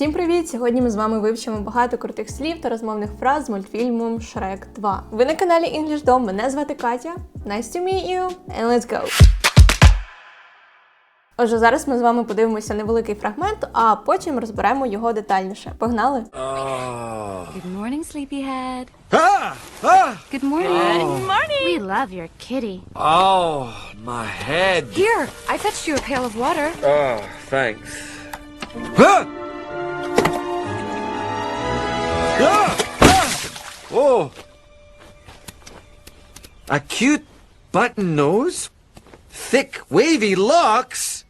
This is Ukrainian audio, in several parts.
Всім привіт! Сьогодні ми з вами вивчимо багато крутих слів та розмовних фраз з мультфільмом Шрек 2. Ви на каналі English Dom, мене звати Катя. Nice to meet you, and let's go! Отже, зараз ми з вами подивимося невеликий фрагмент, а потім розберемо його детальніше. Погнали! Good morning, sleepyhead. Ah! Ah! Good morning. Good morning. We love your kitty. Oh, my head. Here, I fetched you a pail of water. Oh, thanks. Ah! Oh! A cute button nose, thick wavy locks,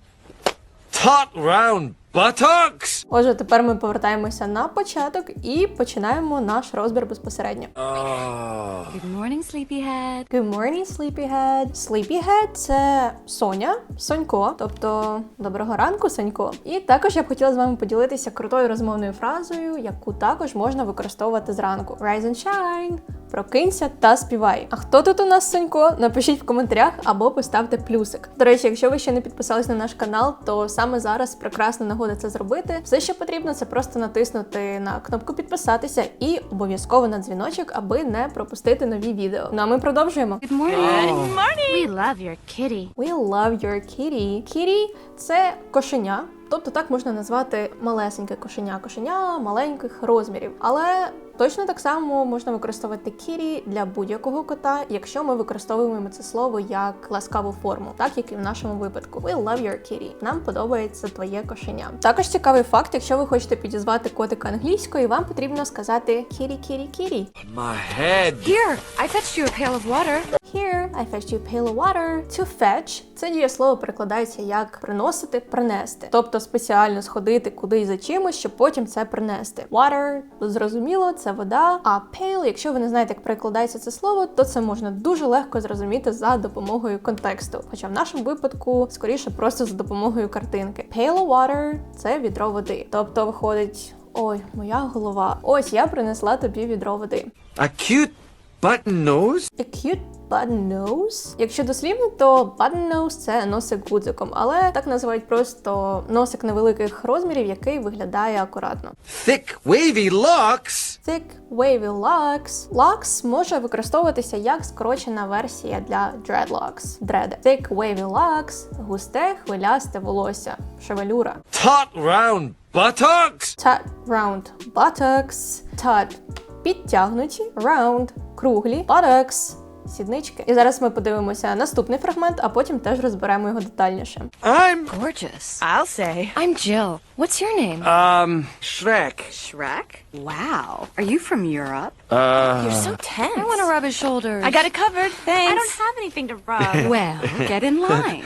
taut round buttocks. Отже, тепер ми повертаємося на початок і починаємо наш розбір безпосередньо. Oh. Good morning, sleepyhead. Good morning, sleepyhead. Sleepyhead – це Соня, Сонько, тобто доброго ранку, Сонько. І також я б хотіла з вами поділитися крутою розмовною фразою, яку також можна використовувати зранку. Rise and shine. Прокинься та співай. А хто тут у нас Сонько? Напишіть в коментарях або поставте плюсик. До речі, якщо ви ще не підписались на наш канал, то саме зараз прекрасна нагода це зробити. Все, що потрібно, це просто натиснути на кнопку підписатися і обов'язково на дзвіночок, аби не пропустити нові відео. Ну а ми продовжуємо. Good morning. Good morning. We love your kitty. We love your kitty. Kitty – це кошеня. Тобто так можна назвати малесеньке кошеня, кошеня маленьких розмірів. Але точно так само можна використовувати kitty для будь-якого кота, якщо ми використовуємо це слово як ласкаву форму, так як і в нашому випадку. We love your kitty. Нам подобається твоє кошеня. Також цікавий факт, якщо ви хочете підізвати котика англійською, вам потрібно сказати kitty, kitty, kitty. My head. Here, I fetched you a pail of water. Here, I fetched you a pail of water. To fetch – це дієслово перекладається як приносити, принести. Тобто спеціально сходити кудись за чимось, щоб потім це принести. Water – зрозуміло, це вода. А pail, якщо ви не знаєте, як перекладається це слово, то це можна дуже легко зрозуміти за допомогою контексту. Хоча в нашому випадку скоріше просто за допомогою картинки. Pail of water – це відро води. Тобто виходить. Ой, моя голова. Ось я принесла тобі відро води. A cute button nose. A cute button nose. Якщо дослівно, то button nose – це носик гудзиком, але так називають просто носик невеликих розмірів, який виглядає акуратно. Thick wavy locks. Thick wavy locks. Locks може використовуватися як скорочена версія для dreadlocks. Дреди. Thick wavy locks – густе хвилясте волосся, шевелюра. Taut round buttocks. Tut round buttocks. Tut – підтягнуті, round – круглі, buttocks – сіднички. І зараз ми подивимося наступний фрагмент, а потім теж розберемо його детальніше. I'm Gorgeous. I'll say. I'm Jill. What's your name? um Shrek. Shrek? Wow. Are you from Europe? Uh. You're so tense. I want to rub his shoulders. I got it covered. Thanks. I don't have anything to rub. Well, get in line.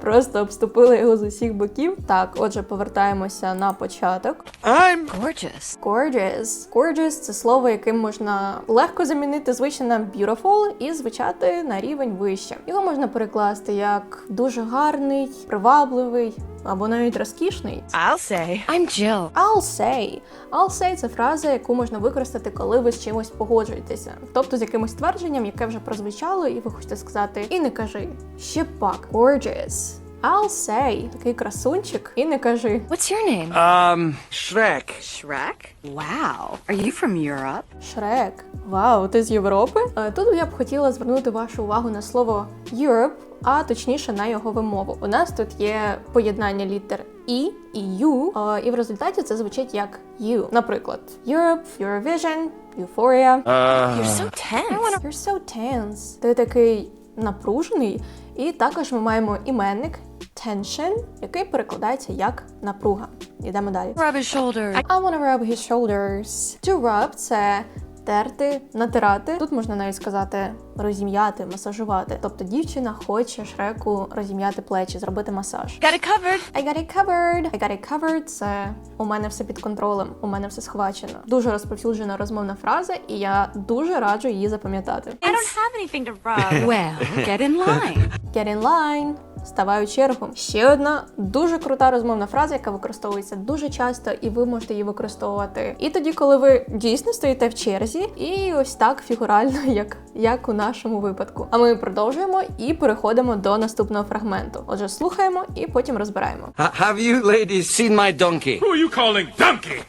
Просто обступили його з усіх боків. Так, отже, повертаємося на початок. I'm Gorgeous. Gorgeous. Gorgeous – це слово, яким можна легко замінити звичне beautiful і звучати на рівень вище. Його можна перекласти як дуже гарний, привабливий або навіть розкішний. I'll say. I'm Jill. I'll say. I'll say – це фраза, яку можна використати, коли ви з чимось погоджуєтеся. Тобто з якимось твердженням, яке вже прозвучало, і ви хочете сказати і не кажи. Ще пак. Gorgeous. I'll say. Такий красунчик. І не кажи. What's your name? um Shrek. Shrek? Wow. Are you from Europe? Шрек. Вау, ти з Європи? Е, Тут я б хотіла звернути вашу увагу на слово Europe, а точніше на його вимову. У нас тут є поєднання літер І і Ю, е, і в результаті це звучить як You. Наприклад, Europe, Eurovision, Euphoria. Uh. You're so tense. You're so tense. Ти такий напружений. І також ми маємо іменник tension, який перекладається як напруга. Йдемо далі. Rub his shoulders. I wanna rub his shoulders. To rub – це терти, натирати. Тут можна навіть сказати розім'яти, масажувати. Тобто дівчина хоче шреку розім'яти плечі, зробити масаж. Got it covered. I got it covered. I got it covered – це у мене все під контролем, у мене все схвачено. Дуже розповсюджена розмовна фраза, і я дуже раджу її запам'ятати. I don't have anything to rub. Well, get in line. Get in line. Ставай у чергу. Ще одна дуже крута розмовна фраза, яка використовується дуже часто, і ви можете її використовувати. І тоді, коли ви дійсно стоїте в черзі, і ось так фігурально, як, як у нашому випадку. А ми продовжуємо і переходимо до наступного фрагменту. Отже, слухаємо і потім розбираємо. Have you ladies seen my donkey? Who are you calling donkey?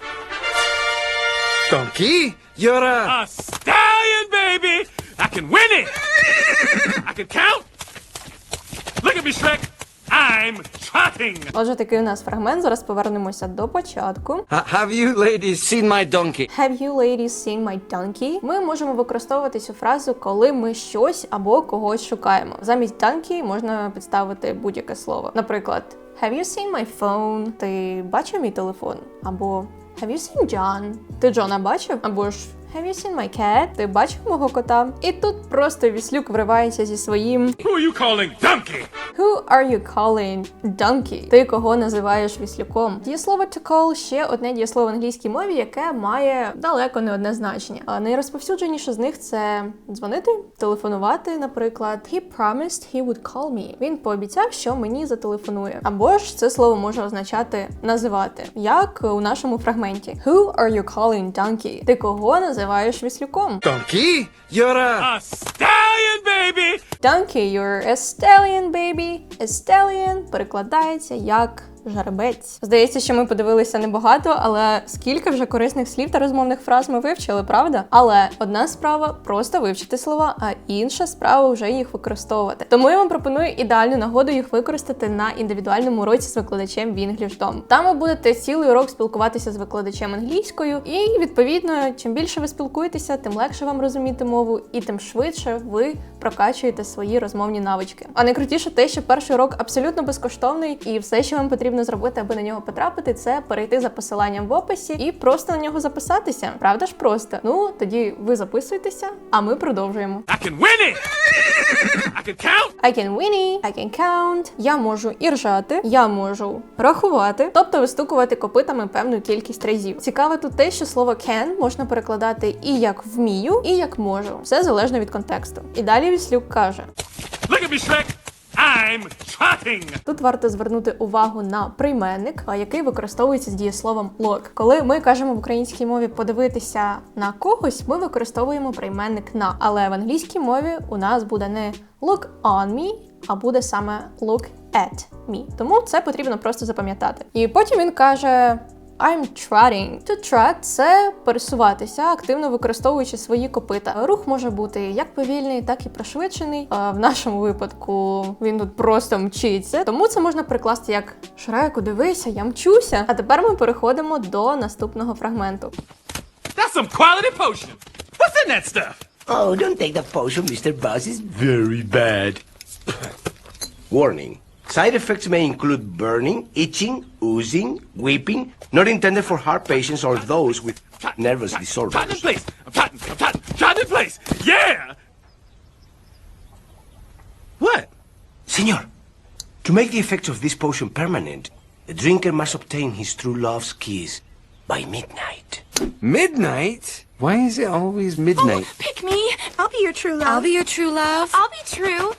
Donkey? You're a. A stallion, baby! I can win it! I can count! Look at me, Shrek! I'm trotting! Отже, такий у нас фрагмент. Зараз повернемося до початку. Have you ladies seen my donkey? Have you ladies seen my donkey? Ми можемо використовувати цю фразу, коли ми щось або когось шукаємо. Замість donkey можна підставити будь-яке слово. Наприклад, Have you seen my phone? Ти бачив мій телефон? Або Have you seen John? Ти Джона бачив? Або ж Have you seen my cat? Ти бачив мого кота? І тут просто Віслюк вривається зі своїм Who are you calling donkey? Who are you calling donkey? Ти кого називаєш віслюком? Дієслово to call ще одне дієслово в англійській мові, яке має далеко не одне значення. А найрозповсюдженіше з них це дзвонити, телефонувати, наприклад. He promised he would call me. Він пообіцяв, що мені зателефонує. Або ж це слово може означати називати, як у нашому фрагменті. Who are you calling donkey? Ти кого називаєш віслюком? Donkey? You're a. A stallion, baby! Donkey, you're a stallion, baby. A stallion перекладається як жеребець. Здається, що ми подивилися небагато, але скільки вже корисних слів та розмовних фраз ми вивчили, правда? Але одна справа просто вивчити слова, а інша справа вже їх використовувати. Тому я вам пропоную ідеальну нагоду їх використати на індивідуальному уроці з викладачем в EnglishDom. Там ви будете цілий урок спілкуватися з викладачем англійською, і відповідно, чим більше ви спілкуєтеся, тим легше вам розуміти мову, і тим швидше ви прокачуєте свої розмовні навички. А найкрутіше те, що перший урок абсолютно безкоштовний, і все, що вам потрібно зробити, аби на нього потрапити, це перейти за посиланням в описі і просто на нього записатися. Правда ж просто? Ну тоді ви записуйтеся, а ми продовжуємо. I can win it! I can count! I can whinny, I can count. Я можу і ржати, я можу рахувати, тобто вистукувати копитами певну кількість разів. Цікаве тут те, що слово can можна перекладати і як вмію, і як можу. Все залежно від контексту. І далі Віслюк каже: Look at me, Shrek! I'm trotting! Тут варто звернути увагу на прийменник, який використовується з дієсловом look. Коли ми кажемо в українській мові подивитися на когось, ми використовуємо прийменник на. Але в англійській мові у нас буде не look on me, а буде саме look at me. Тому це потрібно просто запам'ятати. І потім він каже. I'm trotting. To trot – це пересуватися, активно використовуючи свої копита. Рух може бути як повільний, так і пришвидшений. А в нашому випадку він тут просто мчиться. Тому це можна прикласти як Шреку, дивися, я мчуся. А тепер ми переходимо до наступного фрагменту. That's some quality potion! What's in that stuff? Oh, don't take the potion, Mr. Buzz is very bad. Warning. Side effects may include burning, itching, oozing, weeping, not intended for heart patients or those with nervous Trotting in disorders. place! I'm trotting! I'm trotting! Trotting in place! Yeah! What? Senor, to make the effects of this potion permanent, the drinker must obtain his true love's kiss by midnight. Midnight? Why is it always midnight? Oh, Pick me. I'll be your true love. I'll be your true love. I'll be true.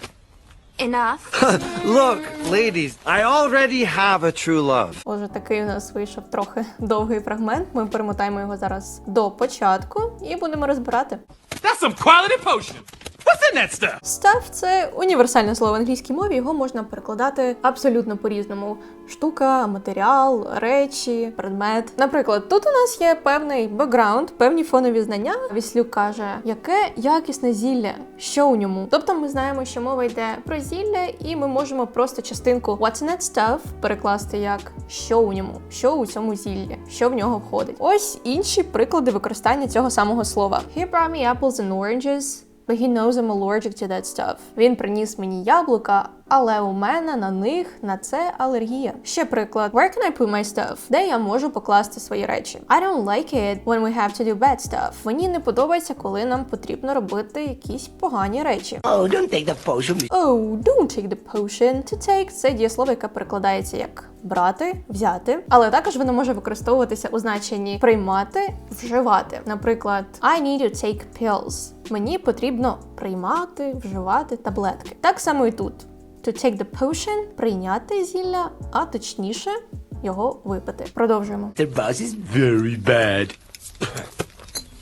Enough. Look, ladies, I already have a true love. Отже, такий у нас вийшов трохи довгий фрагмент. Ми перемотаємо його зараз до початку і будемо розбирати. That's some quality potion! What's stuff? Це універсальне слово в англійській мові. Його можна перекладати абсолютно по-різному: штука, матеріал, речі, предмет. Наприклад, тут у нас є певний бекграунд, певні фонові знання. Віслюк каже, яке якісне зілля, що у ньому. Тобто ми знаємо, що мова йде про зілля, і ми можемо просто частинку What's in that stuff перекласти як що у ньому, що у цьому зіллі, що в нього входить. Ось інші приклади використання цього самого слова. He brought me apples and oranges. But he knows I'm allergic to that stuff. Він приніс мені яблука, але у мене на них на це алергія. Ще приклад: Where can I put my stuff? Де я можу покласти свої речі? I don't like it when we have to do bad stuff. Мені не подобається, коли нам потрібно робити якісь погані речі. Oh, don't take the potion. Oh, don't take the potion. To take – це дієслово, яке перекладається як брати, взяти, але також воно може використовуватися у значенні приймати, вживати. Наприклад, I need to take pills. Мені потрібно приймати, вживати таблетки. Так само і тут. To take the potion – прийняти зілля, а точніше його випити. Продовжуємо. Mr. Buzz is very bad.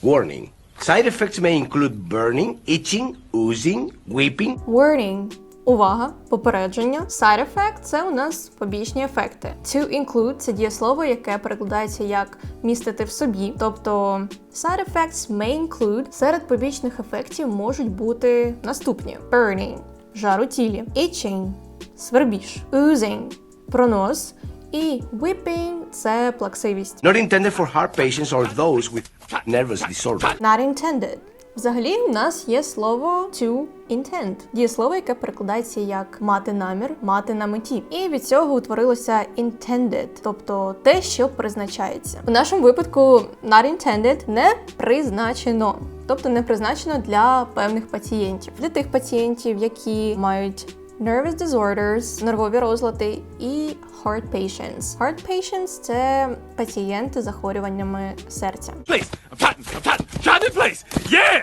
Warning. Side effects may include burning, itching, oozing, weeping, Warning. Увага, попередження. Side effect – це у нас побічні ефекти. To include – це дієслово, яке перекладається як містити в собі. Тобто side effects may include серед побічних ефектів можуть бути наступні: burning – жар у тілі, itching – свербіж, oozing – пронос, і whipping – це плаксивість. not intended for heart patients or those with nervous disorder. Not intended. Взагалі, в нас є слово to intent, дієслово, яке перекладається як мати намір, мати на меті. І від цього утворилося intended, тобто те, що призначається. У нашому випадку not intended не призначено. Тобто не призначено для певних пацієнтів, для тих пацієнтів, які мають nervous disorders, нервові розлади і heart patients. Heart patients – це пацієнти з захворюваннями серця. Place. I'm trotting. I'm. Trotting in place. Yeah.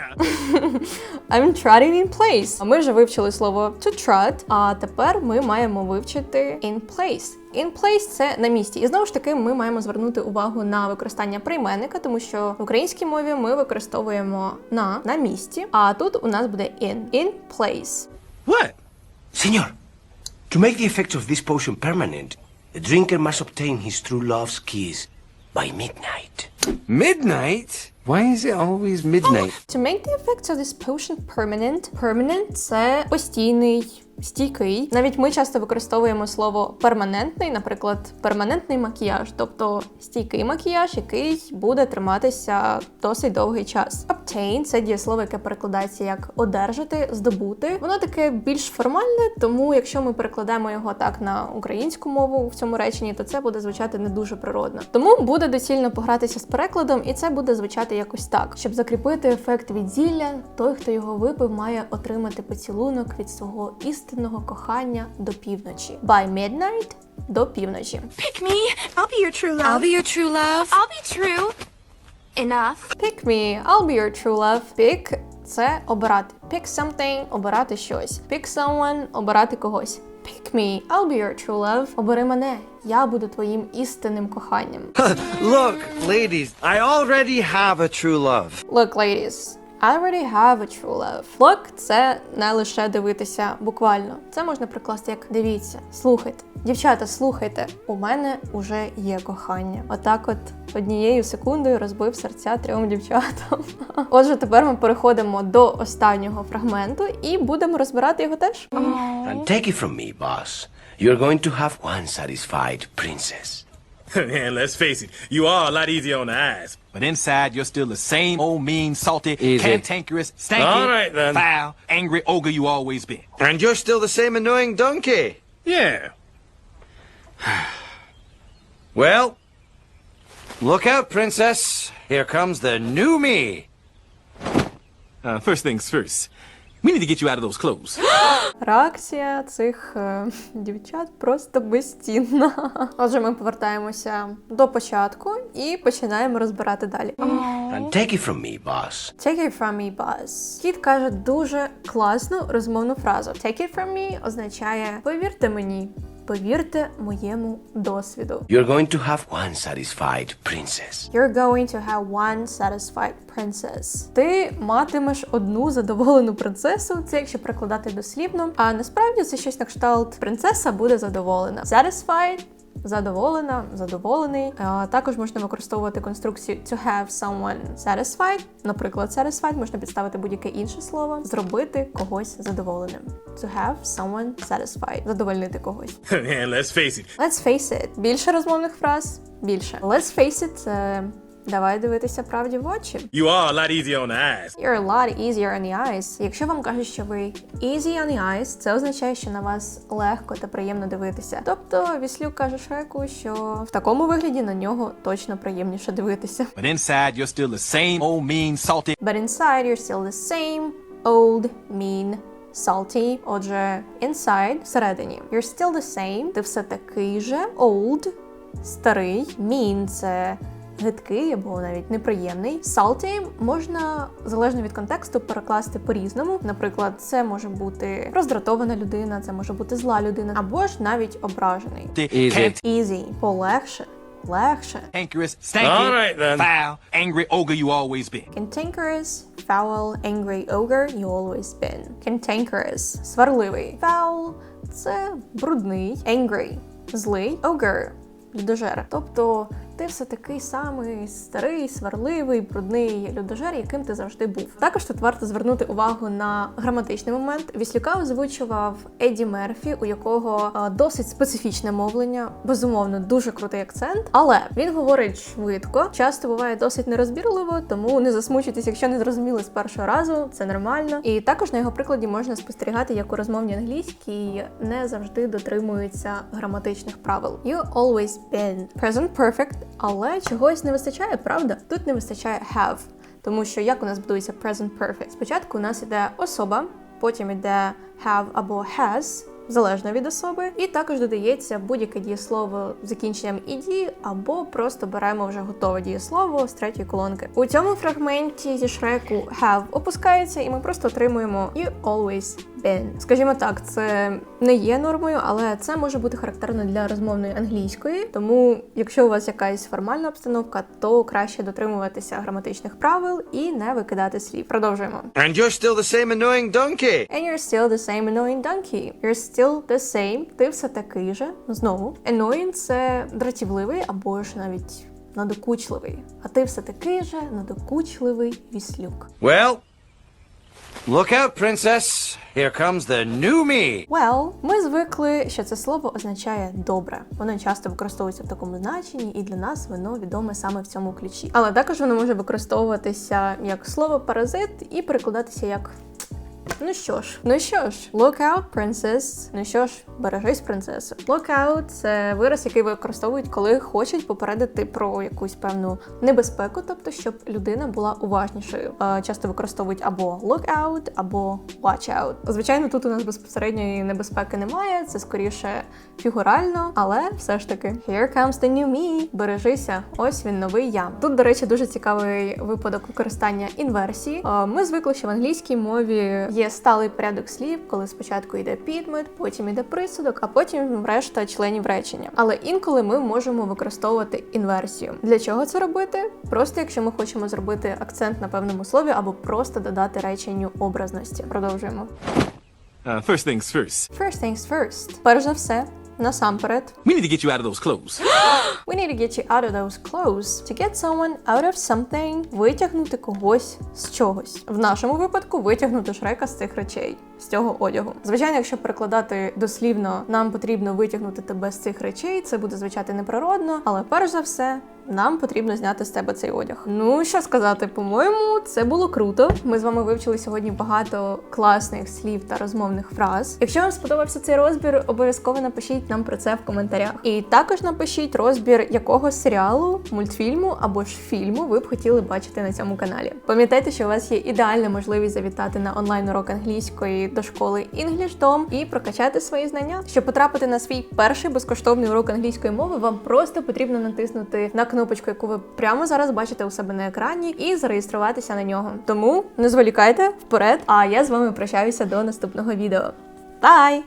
I'm trotting in place. А ми вже вивчили слово to trot, а тепер ми маємо вивчити in place. In place – це на місці. І знову ж таки, ми маємо звернути увагу на використання прийменника, тому що в українській мові ми використовуємо на на місці, а тут у нас буде in. In place. What? Senor, to make the effects of this potion permanent, the drinker must obtain his true love's kiss by midnight. Midnight? Why is it always midnight? To make the effects of this potion permanent. Permanent – це постійний, стійкий. Навіть ми часто використовуємо слово перманентний, наприклад, перманентний макіяж, тобто стійкий макіяж, який буде триматися досить довгий час. Obtain – це дієслово, яке перекладається як одержати, здобути. Воно таке більш формальне, тому якщо ми перекладемо його так на українську мову в цьому реченні, то це буде звучати не дуже природно. Тому буде доцільно погратися з перекладом, і це буде звучати якось так. Щоб закріпити ефект від зілля, той, хто його випив, має отримати поцілунок від свого істинного кохання до півночі. By midnight – до півночі. Pick me. I'll be your true love. I'll be your true love. I'll be true. Enough. Pick me, I'll be your true love. Pick – це обирати. Pick something – обирати щось. Pick someone – обирати когось. Pick me, I'll be your true love. Обери мене, я буду твоїм істинним коханням. Look, ladies, I already have a true love. Look, ladies, I already have a true love. Look – це не лише дивитися буквально. Це можна прикласти як дивіться, слухайте. Дівчата, слухайте, у мене уже є кохання. Отак, от однією секундою розбив серця трьом дівчатам. Отже, тепер ми переходимо до останнього фрагменту і будемо розбирати його теж. And take it from me, boss. You're going to have one satisfied princess. Man, let's face it. You are a lot easier on the eyes. But inside, you're still the same old mean, salty, Easy. cantankerous, stanky, All right, then. foul, angry ogre you always been. And you're still the same annoying donkey. Yeah. Well, look out, princess. Here comes the new me. Uh, first things first, we need to get you out of those clothes. Реакція цих е, дівчат просто безцінна. Отже, ми повертаємося до початку і починаємо розбирати далі. And take it from me, boss. Take it from me, boss. Кіт каже дуже класну розмовну фразу. Take it from me означає повірте мені, повірте моєму досвіду. You're going to have one satisfied princess. You're going to have one satisfied princess. Ти матимеш одну задоволену принцесу. Це якщо прикладати дослівно. А насправді це щось на кшталт принцеса буде задоволена. Satisfied Задоволена, задоволений. А, також можна використовувати конструкцію to have someone satisfied. Наприклад, satisfied можна підставити будь-яке інше слово, зробити когось задоволеним. To have someone satisfied. Задовольнити когось. Let's face it. Let's face it. Більше розмовних фраз? Більше. Let's face it – це давай дивитися правді в очі. You are a lot easier on the eyes. You're a lot easier on the eyes. Якщо вам кажуть, що ви easy on the eyes, це означає, що на вас легко та приємно дивитися. Тобто Віслюк каже Шреку, що в такому вигляді на нього точно приємніше дивитися. But inside, you're still the same old mean, salty, But inside you're still the same old, mean, salty. Отже, inside, всередині. You're still the same. Ти все такий же. Old, старий. Mean – це гидкий або навіть неприємний. Salty можна залежно від контексту перекласти по-різному. Наприклад, це може бути роздратована людина, це може бути зла людина, або ж навіть ображений. Easy. Easy – полегше, легше. Cankerous, stanky, All right, then. foul, angry ogre you always been. Cantankerous, foul, angry ogre you always been. Cantankerous – сварливий. Foul – це брудний. Angry – злий. Ogre – людожер. Тобто все такий самий старий, сварливий, брудний людожер, яким ти завжди був. Також тут варто звернути увагу на граматичний момент. Віслюка озвучував Еді Мерфі, у якого е, досить специфічне мовлення, безумовно, дуже крутий акцент, але він говорить швидко, часто буває досить нерозбірливо, тому не засмучуйтесь, якщо не зрозуміли з першого разу, це нормально. І також на його прикладі можна спостерігати, як у розмовній англійській не завжди дотримуються граматичних правил. You always been present perfect, але чогось не вистачає, правда? Тут не вистачає have. Тому що як у нас будується present perfect? Спочатку у нас іде особа, потім іде have або has, залежно від особи, і також додається будь-яке дієслово з закінченням «ed», або просто беремо вже готове дієслово з третьої колонки. У цьому фрагменті зі шреку have опускається, і ми просто отримуємо you always. Скажімо так, це не є нормою, але це може бути характерно для розмовної англійської. Тому, якщо у вас якась формальна обстановка, то краще дотримуватися граматичних правил і не викидати слів. Продовжуємо. And you're still the same annoying donkey. And you're still the same annoying donkey. You're still the same. Ти все такий же. Знову. Annoying – це дратівливий або ж навіть надокучливий. А ти все такий же надокучливий віслюк. Well, look out, princess. Here comes the new me. Well, ми звикли, що це слово означає добре. Воно часто використовується в такому значенні, і для нас воно відоме саме в цьому ключі. Але також воно може використовуватися як слово паразит і перекладатися як. Ну що ж, ну що ж, look out, princess. Ну що ж, бережись, принцесо. Look out – це вираз, який використовують, коли хочуть попередити про якусь певну небезпеку, тобто щоб людина була уважнішою. Часто використовують або look out, або watch out. Звичайно, тут у нас безпосередньої небезпеки немає, це скоріше фігурально, але все ж таки here comes the new me. Бережися, ось він новий я. Тут, до речі, дуже цікавий випадок використання інверсії. Ми звикли, що в англійській мові є сталий порядок слів, коли спочатку йде підмет, потім йде присудок, а потім решта членів речення. Але інколи ми можемо використовувати інверсію. Для чого це робити? Просто якщо ми хочемо зробити акцент на певному слові або просто додати реченню образності. Продовжуємо. Uh, first things first. First things first. Перш за все, насамперед, We need to get you out of those clothes. We need to get you out of those clothes. To get someone out of something – витягнути когось з чогось. В нашому випадку витягнути шрека з цих речей, з цього одягу. Звичайно, якщо перекладати дослівно, нам потрібно витягнути тебе з цих речей, це буде звучати неприродно, але перш за все. Нам потрібно зняти з тебе цей одяг. Ну що сказати, по-моєму, це було круто. Ми з вами вивчили сьогодні багато класних слів та розмовних фраз. Якщо вам сподобався цей розбір, обов'язково напишіть нам про це в коментарях. І також напишіть розбір якого серіалу, мультфільму або ж фільму ви б хотіли бачити на цьому каналі. Пам'ятайте, що у вас є ідеальна можливість завітати на онлайн урок англійської до школи EnglishDom і прокачати свої знання. Щоб потрапити на свій перший безкоштовний урок англійської мови, вам просто потрібно натиснути на кнопочку, яку ви прямо зараз бачите у себе на екрані, і зареєструватися на нього. Тому не зволікайте вперед. А я з вами прощаюся до наступного відео. Бай!